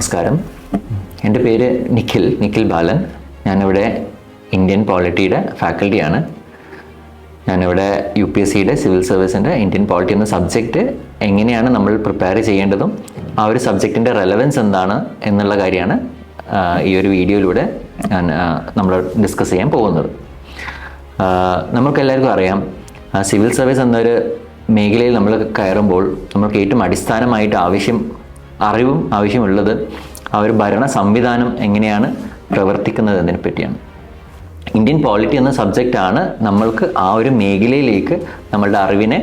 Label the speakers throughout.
Speaker 1: നമസ്കാരം. എന്റെ പേര് നിഖിൽ നിഖിൽ ബാലൻ. ഞാനിവിടെ ഇന്ത്യൻ പോളിറ്റിയുടെ ഫാക്കൽറ്റിയാണ്. ഞാനിവിടെ യു പി എസ് സിയുടെ സിവിൽ സർവീസിന്റെ ഇന്ത്യൻ പോളിറ്റി എന്ന സബ്ജക്റ്റ് എങ്ങനെയാണ് നമ്മൾ പ്രിപ്പയർ ചെയ്യേണ്ടതും ആ ഒരു സബ്ജക്റ്റിന്റെ റെലവൻസ് എന്താണ് എന്നുള്ള കാര്യമാണ് ഈ ഒരു വീഡിയോയിലൂടെ ഞാൻ നമ്മൾ ഡിസ്കസ് ചെയ്യാൻ പോകുന്നത്. നമ്മൾക്കെല്ലാവർക്കും അറിയാം സിവിൽ സർവീസ് എന്നൊരു മേഖലയിൽ നമ്മൾ കയറുമ്പോൾ നമുക്ക് ഏറ്റവും അടിസ്ഥാനമായിട്ട് ആവശ്യം അറിവും ആവശ്യമുള്ളത് ആ ഒരു ഭരണ സംവിധാനം എങ്ങനെയാണ് പ്രവർത്തിക്കുന്നത് എന്നതിനെ പറ്റിയാണ് ഇന്ത്യൻ പോളിറ്റി എന്ന സബ്ജക്റ്റാണ് നമ്മൾക്ക് ആ ഒരു മേഖലയിലേക്ക് നമ്മളുടെ അറിവിനെ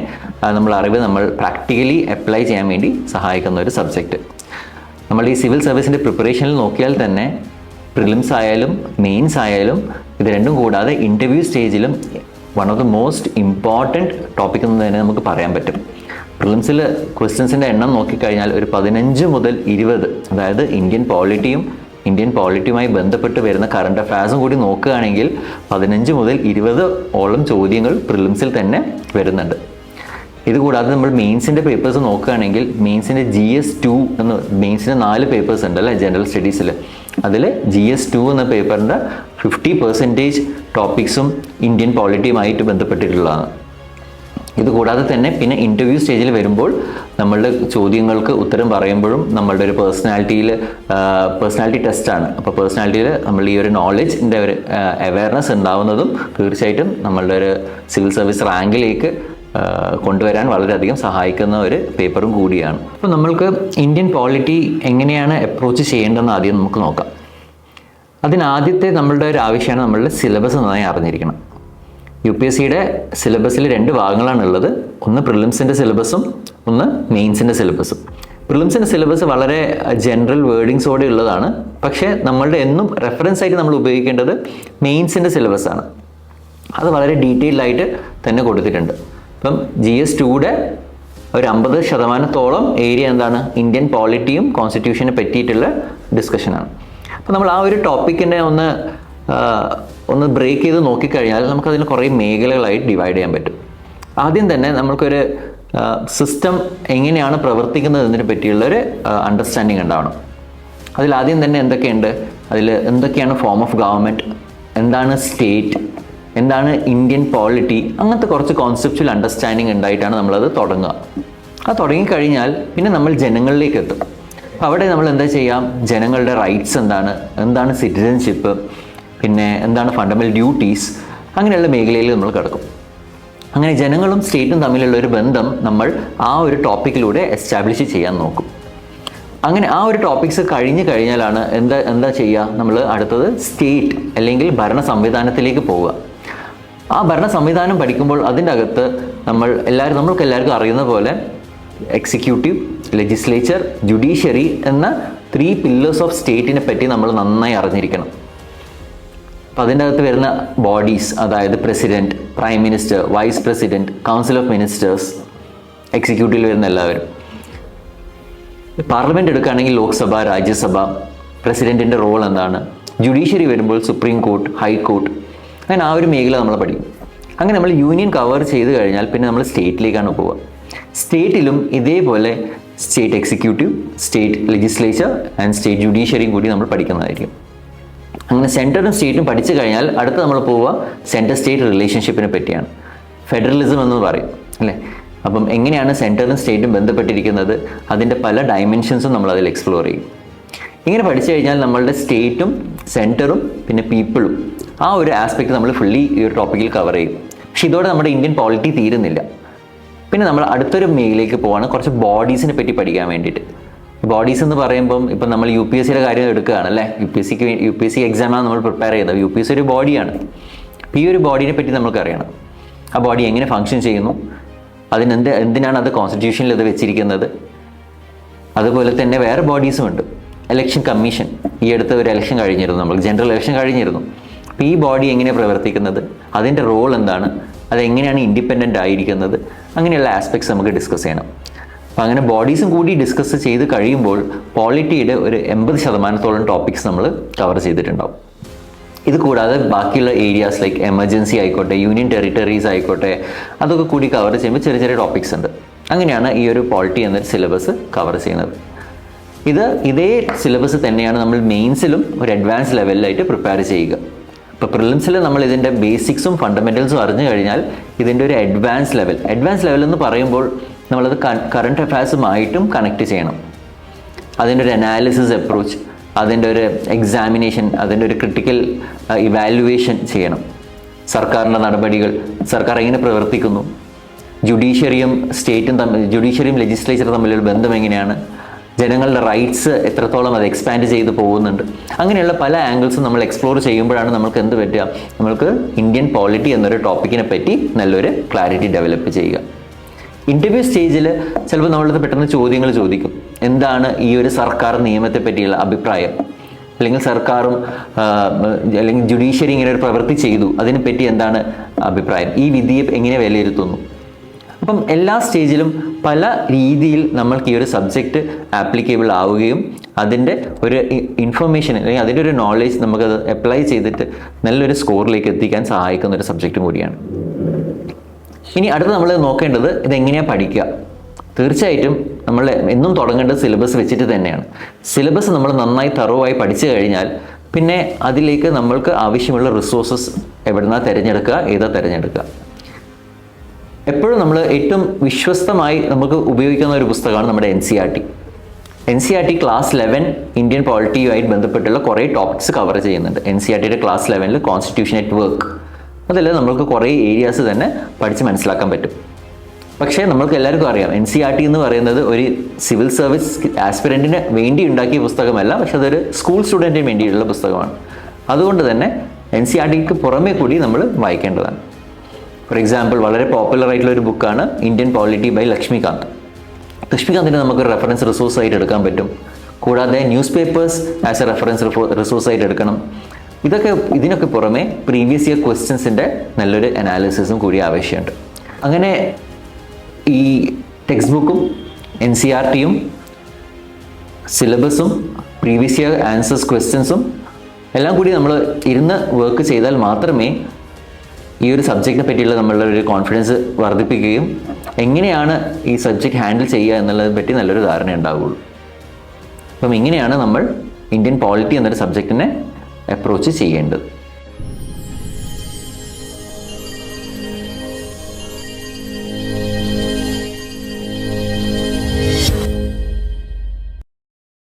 Speaker 1: നമ്മൾ അറിവ് നമ്മൾ പ്രാക്ടിക്കലി അപ്ലൈ ചെയ്യാൻ വേണ്ടി സഹായിക്കുന്ന ഒരു സബ്ജക്റ്റ് നമ്മൾ ഈ സിവിൽ സർവീസിന്റെ പ്രിപ്പറേഷനിൽ നോക്കിയാൽ തന്നെ പ്രിലിംസ് ആയാലും മെയിൻസ് ആയാലും ഇത് രണ്ടും കൂടാതെ interview സ്റ്റേജിലും one of the most important topic എന്ന് തന്നെ നമുക്ക് പറയാൻ പറ്റും. പ്രിലിംസിൽ ക്വസ്റ്റ്യൻസിന്റെ എണ്ണം നോക്കിക്കഴിഞ്ഞാൽ ഒരു പതിനഞ്ച് മുതൽ ഇരുപത്. അതായത് ഇന്ത്യൻ പോളിറ്റിയും ഇന്ത്യൻ പോളിറ്റിയുമായി ബന്ധപ്പെട്ട് വരുന്ന കറണ്ട് അഫയേഴ്സും കൂടി നോക്കുകയാണെങ്കിൽ പതിനഞ്ച് മുതൽ ഇരുപത് ഓളം ചോദ്യങ്ങൾ പ്രിലിംസിൽ തന്നെ വരുന്നുണ്ട്. ഇതുകൂടാതെ നമ്മൾ മെയിൻസിന്റെ പേപ്പേഴ്സ് നോക്കുകയാണെങ്കിൽ മെയിൻസിന്റെ ജി എസ് ടു എന്ന് മെയിൻസിന്റെ നാല് പേപ്പേഴ്സ് ഉണ്ട് അല്ലേ ജനറൽ സ്റ്റഡീസിൽ അതിൽ ജി എസ് ടു എന്ന പേപ്പറിന്റെ ഫിഫ്റ്റി പെർസെന്റേജ് ടോപ്പിക്സും ഇന്ത്യൻ പോളിറ്റിയുമായിട്ട് ബന്ധപ്പെട്ടിട്ടുള്ളതാണ്. ഇതുകൂടാതെ തന്നെ പിന്നെ ഇന്റർവ്യൂ സ്റ്റേജിൽ വരുമ്പോൾ നമ്മളുടെ ചോദ്യങ്ങൾക്ക് ഉത്തരം പറയുമ്പോഴും നമ്മളുടെ ഒരു പേഴ്സണാലിറ്റിയിൽ പേഴ്സണാലിറ്റി ടെസ്റ്റാണ് അപ്പോൾ പേഴ്സണാലിറ്റിയിൽ നമ്മൾ ഈ ഒരു നോളജിന്റെ ഒരു അവയർനെസ് ഉണ്ടാവുന്നതും തീർച്ചയായിട്ടും നമ്മളുടെ ഒരു സിവിൽ സർവീസ് റാങ്കിലേക്ക് കൊണ്ടുവരാൻ വളരെയധികം സഹായിക്കുന്ന ഒരു പേപ്പറും കൂടിയാണ്. അപ്പോൾ നമ്മൾക്ക് ഇന്ത്യൻ പോളിറ്റി എങ്ങനെയാണ് അപ്രോച്ച് ചെയ്യേണ്ടതെന്ന് ആദ്യം നമുക്ക് നോക്കാം. അതിനാദ്യത്തെ നമ്മളുടെ ഒരു ആവശ്യമാണ് നമ്മളുടെ സിലബസ് നന്നായി അറിഞ്ഞിരിക്കണം. യു പി എസ് സിയുടെ സിലബസിൽ രണ്ട് ഭാഗങ്ങളാണ് ഉള്ളത് ഒന്ന് പ്രിലിംസിന്റെ സിലബസും ഒന്ന് മെയിൻസിന്റെ സിലബസും. പ്രിലിംസിന്റെ സിലബസ് വളരെ ജനറൽ വേർഡിങ്സോടെ ഉള്ളതാണ്. പക്ഷേ നമ്മളുടെ എന്നും റെഫറൻസ് ആയിട്ട് നമ്മൾ ഉപയോഗിക്കേണ്ടത് മെയിൻസിന്റെ സിലബസാണ്. അത് വളരെ ഡീറ്റെയിൽഡ് ആയിട്ട് തന്നെ കൊടുത്തിട്ടുണ്ട്. ഇപ്പം ജി എസ് ടുയുടെ ഒരു അമ്പത് ശതമാനത്തോളം ഏരിയ എന്താണ്? ഇന്ത്യൻ പോളിറ്റിയും കോൺസ്റ്റിറ്റ്യൂഷനെ പറ്റിയിട്ടുള്ള ഡിസ്കഷനാണ് അപ്പോൾ നമ്മൾ ആ ഒരു ടോപ്പിക്കിനെ ഒന്ന് ഒന്ന് ബ്രേക്ക് ചെയ്ത് നോക്കിക്കഴിഞ്ഞാൽ നമുക്കതിന് കുറേ മേഖലകളായി ഡിവൈഡ് ചെയ്യാൻ പറ്റും. ആദ്യം തന്നെ നമുക്കൊരു സിസ്റ്റം എങ്ങനെയാണ് പ്രവർത്തിക്കുന്നത് എന്നതിനെ പറ്റിയുള്ളൊരു അണ്ടർസ്റ്റാൻഡിങ് ഉണ്ടാവണം. അതിൽ ആദ്യം തന്നെ എന്തൊക്കെയുണ്ട്? അതിൽ എന്തൊക്കെയാണ് ഫോം ഓഫ് ഗവൺമെന്റ് എന്താണ് സ്റ്റേറ്റ് എന്താണ് ഇന്ത്യൻ പോളിറ്റി അങ്ങനത്തെ കുറച്ച് കോൺസെപ്ച്വൽ അണ്ടർസ്റ്റാൻഡിങ് ഉണ്ടായിട്ടാണ് നമ്മളത് തുടങ്ങുക. അത് തുടങ്ങിക്കഴിഞ്ഞാൽ പിന്നെ നമ്മൾ ജനങ്ങളിലേക്ക് എത്തും. അപ്പോൾ അവിടെ നമ്മൾ എന്താ ചെയ്യാം? ജനങ്ങളുടെ റൈറ്റ്സ് എന്താണ്? എന്താണ് സിറ്റിസൺഷിപ്പ് പിന്നെ എന്താണ് ഫണ്ടമെന്റൽ ഡ്യൂട്ടീസ് അങ്ങനെയുള്ള മേഖലയിൽ നമ്മൾ കിടക്കും. അങ്ങനെ ജനങ്ങളും സ്റ്റേറ്റും തമ്മിലുള്ള ഒരു ബന്ധം നമ്മൾ ആ ഒരു ടോപ്പിക്കിലൂടെ എസ്റ്റാബ്ലിഷ് ചെയ്യാൻ നോക്കും. അങ്ങനെ ആ ഒരു ടോപ്പിക്സ് കഴിഞ്ഞ് കഴിഞ്ഞാലാണ് എന്താ എന്താ ചെയ്യുക നമ്മൾ അടുത്തത് സ്റ്റേറ്റ് അല്ലെങ്കിൽ ഭരണ സംവിധാനത്തിലേക്ക് പോവുക. ആ ഭരണ സംവിധാനം പഠിക്കുമ്പോൾ അതിന്റെ അകത്ത് നമ്മൾ എല്ലാവരും നമ്മൾക്ക് എല്ലാവർക്കും അറിയുന്ന പോലെ എക്സിക്യൂട്ടീവ് ലെജിസ്ലേച്ചർ ജുഡീഷ്യറി എന്ന ത്രീ പില്ലേഴ്സ് ഓഫ് സ്റ്റേറ്റിനെ പറ്റി നമ്മൾ നന്നായി അറിഞ്ഞിരിക്കണം. അപ്പം അതിന്റെ അകത്ത് വരുന്ന ബോഡീസ് അതായത് president prime minister vice president council of ministers എക്സിക്യൂട്ടീവിൽ വരുന്ന എല്ലാവരും. പാർലമെന്റ് എടുക്കുകയാണെങ്കിൽ ലോക്സഭ രാജ്യസഭ പ്രസിഡന്റിന്റെ റോൾ എന്താണ്? ജുഡീഷ്യറി വരുമ്പോൾ സുപ്രീം കോർട്ട് ഹൈക്കോർട്ട് അങ്ങനെ ആ ഒരു മേഖല നമ്മൾ പഠിക്കും. അങ്ങനെ നമ്മൾ യൂണിയൻ കവർ ചെയ്ത് കഴിഞ്ഞാൽ പിന്നെ നമ്മൾ സ്റ്റേറ്റിലേക്കാണ് പോവുക. സ്റ്റേറ്റിലും ഇതേപോലെ state executive state legislature and state ജുഡീഷ്യറിയും കൂടി നമ്മൾ പഠിക്കുന്നതായിരിക്കും. അങ്ങനെ സെന്ററും സ്റ്റേറ്റും പഠിച്ചു കഴിഞ്ഞാൽ അടുത്ത് നമ്മൾ പോവുക സെന്റർ സ്റ്റേറ്റ് റിലേഷൻഷിപ്പിനെ പറ്റിയാണ്. ഫെഡറലിസം എന്ന് പറയും അല്ലേ? അപ്പം എങ്ങനെയാണ് സെന്ററും സ്റ്റേറ്റും ബന്ധപ്പെട്ടിരിക്കുന്നത്? അതിന്റെ പല ഡയമെൻഷൻസും നമ്മൾ അതിൽ എക്സ്പ്ലോർ ചെയ്യും. ഇങ്ങനെ പഠിച്ചു കഴിഞ്ഞാൽ നമ്മളുടെ സ്റ്റേറ്റും സെന്ററും പിന്നെ പീപ്പിളും ആ ഒരു ആസ്പെക്ട് നമ്മൾ ഫുള്ളി ഈ ഒരു ടോപ്പിക്കിൽ കവർ ചെയ്യും. പക്ഷെ ഇതോടെ നമ്മുടെ ഇന്ത്യൻ പോളിറ്റി തീരുന്നില്ല. പിന്നെ നമ്മൾ അടുത്തൊരു മേഖലയിലേക്ക് പോവാണ് കുറച്ച് ബോഡീസിനെ പറ്റി പഠിക്കാൻ വേണ്ടിയിട്ട്. ബോഡീസ് എന്ന് പറയുമ്പം ഇപ്പം നമ്മൾ യു പി എസ് സിയുടെ കാര്യം എടുക്കുകയാണ് അല്ലേ യു പി എസ് സിക്ക് യു പി എസ് സി എക്സാമാണ് നമ്മൾ പ്രിപ്പയർ ചെയ്തത്. യു പി എസ് സി ഒരു ബോഡിയാണ് ഈ ഒരു ബോഡീനെ പറ്റി നമുക്ക് അറിയണം. ആ ബോഡി എങ്ങനെ ഫങ്ഷൻ ചെയ്യുന്നു? അതിനെന്ത് എന്തിനാണ് അത് കോൺസ്റ്റിറ്റ്യൂഷനിൽ ഇത് വെച്ചിരിക്കുന്നത്? അതുപോലെ തന്നെ വേറെ ബോഡീസും ഉണ്ട്. ഇലക്ഷൻ കമ്മീഷൻ ഈ അടുത്ത ഒരു ഇലക്ഷൻ കഴിഞ്ഞിരുന്നു നമ്മൾ. ജനറൽ ഇലക്ഷൻ കഴിഞ്ഞിരുന്നു. അപ്പോൾ ഈ ബോഡി എങ്ങനെ പ്രവർത്തിക്കുന്നത്? അതിന്റെ റോൾ എന്താണ്? അതെങ്ങനെയാണ് ഇൻഡിപെൻഡന്റ് ആയിരിക്കുന്നത്? അങ്ങനെയുള്ള ആസ്പെക്ട്സ് നമുക്ക് ഡിസ്കസ് ചെയ്യണം. അപ്പോൾ അങ്ങനെ ബോഡീസും കൂടി ഡിസ്കസ് ചെയ്ത് കഴിയുമ്പോൾ പോളിറ്റിയുടെ ഒരു എൺപത് ശതമാനത്തോളം ടോപ്പിക്സ് നമ്മൾ കവർ ചെയ്തിട്ടുണ്ടാവും. ഇത് കൂടാതെ ബാക്കിയുള്ള ഏരിയാസ് ലൈക്ക് എമർജൻസി ആയിക്കോട്ടെ യൂണിയൻ ടെറിട്ടറീസ് ആയിക്കോട്ടെ അതൊക്കെ കൂടി കവർ ചെയ്യുമ്പോൾ ചെറിയ ചെറിയ ടോപ്പിക്സ് ഉണ്ട്. അങ്ങനെയാണ് ഈ ഒരു പോളിറ്റി എന്ന സിലബസ് കവർ ചെയ്യുന്നത്. ഇത് ഇതേ സിലബസ് തന്നെയാണ് നമ്മൾ മെയിൻസിലും ഒരു അഡ്വാൻസ് ലെവലിലായിട്ട് പ്രിപ്പയർ ചെയ്യുക. ഇപ്പോൾ പ്രിലിംസിൽ നമ്മൾ ഇതിന്റെ ബേസിക്സും ഫണ്ടമെന്റൽസും അറിഞ്ഞു കഴിഞ്ഞാൽ ഇതിന്റെ ഒരു അഡ്വാൻസ് ലെവൽ അഡ്വാൻസ് ലെവൽ എന്ന് പറയുമ്പോൾ നമ്മളത് കറണ്ട് അഫയേഴ്സുമായിട്ടും കണക്ട് ചെയ്യണം. അതിന്റെ ഒരു അനാലിസിസ് അപ്രോച്ച് അതിന്റെ ഒരു എക്സാമിനേഷൻ അതിന്റെ ഒരു ക്രിട്ടിക്കൽ ഇവാലുവേഷൻ ചെയ്യണം. സർക്കാരിന്റെ നടപടികൾ സർക്കാർ എങ്ങനെ പ്രവർത്തിക്കുന്നു? ജുഡീഷ്യറിയും സ്റ്റേറ്റും തമ്മിൽ ജുഡീഷ്യറിയും ലെജിസ്ലേച്ചറും തമ്മിലുള്ള ബന്ധം എങ്ങനെയാണ്? ജനങ്ങളുടെ റൈറ്റ്സ് എത്രത്തോളം അത് എക്സ്പാൻഡ് ചെയ്ത് പോകുന്നുണ്ട്? അങ്ങനെയുള്ള പല ആംഗിൾസും നമ്മൾ എക്സ്പ്ലോർ ചെയ്യുമ്പോഴാണ് നമുക്ക് എന്ത് പറ്റുക? നമുക്ക് ഇന്ത്യൻ പോളിറ്റി എന്നൊരു ടോപ്പിക്കിനെ പറ്റി നല്ലൊരു ക്ലാരിറ്റി ഡെവലപ്പ് ചെയ്യുക. ഇന്റർവ്യൂ സ്റ്റേജിൽ ചിലപ്പോൾ നമ്മളത് പെട്ടെന്ന് ചോദ്യങ്ങൾ ചോദിക്കും. എന്താണ് ഈ ഒരു സർക്കാർ നിയമത്തെ പറ്റിയുള്ള അഭിപ്രായം? അല്ലെങ്കിൽ സർക്കാരും അല്ലെങ്കിൽ ജുഡീഷ്യറി ഇങ്ങനെ ഒരു പ്രവൃത്തി ചെയ്തു. അതിനെപ്പറ്റി എന്താണ് അഭിപ്രായം? ഈ വിധിയെ എങ്ങനെ വിലയിരുത്തുന്നു? അപ്പം എല്ലാ സ്റ്റേജിലും പല രീതിയിൽ നമ്മൾക്ക് ഈ ഒരു സബ്ജക്റ്റ് ആപ്ലിക്കബിൾ ആവുകയും അതിന്റെ ഒരു ഇൻഫർമേഷൻ അല്ലെങ്കിൽ അതിന്റെ ഒരു നോളേജ് നമുക്കത് അപ്ലൈ ചെയ്തിട്ട് നല്ലൊരു സ്കോറിലേക്ക് എത്തിക്കാൻ സഹായിക്കുന്ന ഒരു സബ്ജക്റ്റ് കൂടിയാണ്. ഇനി അടുത്ത് നമ്മൾ നോക്കേണ്ടത് ഇതെങ്ങനെയാണ് പഠിക്കുക? തീർച്ചയായിട്ടും നമ്മൾ എന്നും തുടങ്ങേണ്ടത് സിലബസ് വെച്ചിട്ട് തന്നെയാണ്. സിലബസ് നമ്മൾ നന്നായി തറവായി പഠിച്ചു കഴിഞ്ഞാൽ പിന്നെ അതിലേക്ക് നമ്മൾക്ക് ആവശ്യമുള്ള റിസോഴ്സസ് എവിടുന്നാ തിരഞ്ഞെടുക്കുക ഏതാ തിരഞ്ഞെടുക്കുക. എപ്പോഴും നമ്മൾ ഏറ്റവും വിശ്വസ്തമായി നമുക്ക് ഉപയോഗിക്കുന്ന ഒരു പുസ്തകമാണ് നമ്മുടെ N C R T N C R T class eleven Indian പോളിറ്റിയുമായിട്ട് ബന്ധപ്പെട്ടുള്ള കുറേ ടോപ്പിക്സ് കവർ ചെയ്യുന്നുണ്ട്. എൻ സി ആർ ടിയുടെ ക്ലാസ് ലെവനിൽ കോൺസ്റ്റിറ്റ്യൂഷൻ അറ്റ് വർക്ക് അതിൽ നമ്മൾക്ക് കുറേ ഏരിയാസ് തന്നെ പഠിച്ച് മനസ്സിലാക്കാൻ പറ്റും. പക്ഷേ നമ്മൾക്ക് എല്ലാവർക്കും അറിയാം. എൻ സി ആർ ടി എന്ന് പറയുന്നത് ഒരു സിവിൽ സർവീസ് ആസ്പിരന്റിന് വേണ്ടി ഉണ്ടാക്കിയ പുസ്തകമല്ല പക്ഷെ അതൊരു സ്കൂൾ സ്റ്റുഡന്റിന് വേണ്ടിയിട്ടുള്ള പുസ്തകമാണ്. അതുകൊണ്ട് തന്നെ എൻ സി ആർ ടിക്ക് പുറമേ കൂടി നമ്മൾ വായിക്കേണ്ടതാണ്. ഫോർ എക്സാമ്പിൾ വളരെ പോപ്പുലർ ആയിട്ടുള്ള ഒരു ബുക്കാണ് ഇന്ത്യൻ പോളിറ്റി ബൈ ലക്ഷ്മികാന്ത് ലക്ഷ്മികാന്തിനെ നമുക്കൊരു റെഫറൻസ് റിസോഴ്സ് ആയിട്ട് എടുക്കാൻ പറ്റും. കൂടാതെ newspapers as a reference resource ആയിട്ട് എടുക്കണം. ഇതൊക്കെ ഇതിനൊക്കെ പുറമെ പ്രീവിയസ് ഇയർ ക്വസ്റ്റ്യൻസിന്റെ നല്ലൊരു അനാലിസിസും കൂടി ആവശ്യമുണ്ട് അങ്ങനെ ഈ ടെക്സ്റ്റ് ബുക്കും എൻ സി ആർ ടിയും സിലബസും പ്രീവിയസ് ഇയർ ആൻസേഴ്സ് ക്വസ്റ്റ്യൻസും എല്ലാം കൂടി നമ്മൾ ഇരുന്ന് വർക്ക് ചെയ്താൽ മാത്രമേ ഈ ഒരു സബ്ജക്റ്റിനെ പറ്റിയുള്ള നമ്മളുടെ ഒരു കോൺഫിഡൻസ് വർദ്ധിപ്പിക്കുകയും എങ്ങനെയാണ് ഈ സബ്ജക്റ്റ് ഹാൻഡിൽ ചെയ്യുക എന്നുള്ളതിനെ പറ്റി നല്ലൊരു ധാരണ ഉണ്ടാവുകയുള്ളൂ അപ്പം ഇങ്ങനെയാണ് നമ്മൾ ഇന്ത്യൻ പോളിറ്റി എന്നൊരു സബ്ജക്റ്റിനെ അപ്രോച്ച് ചെയ്യേണ്ടത്.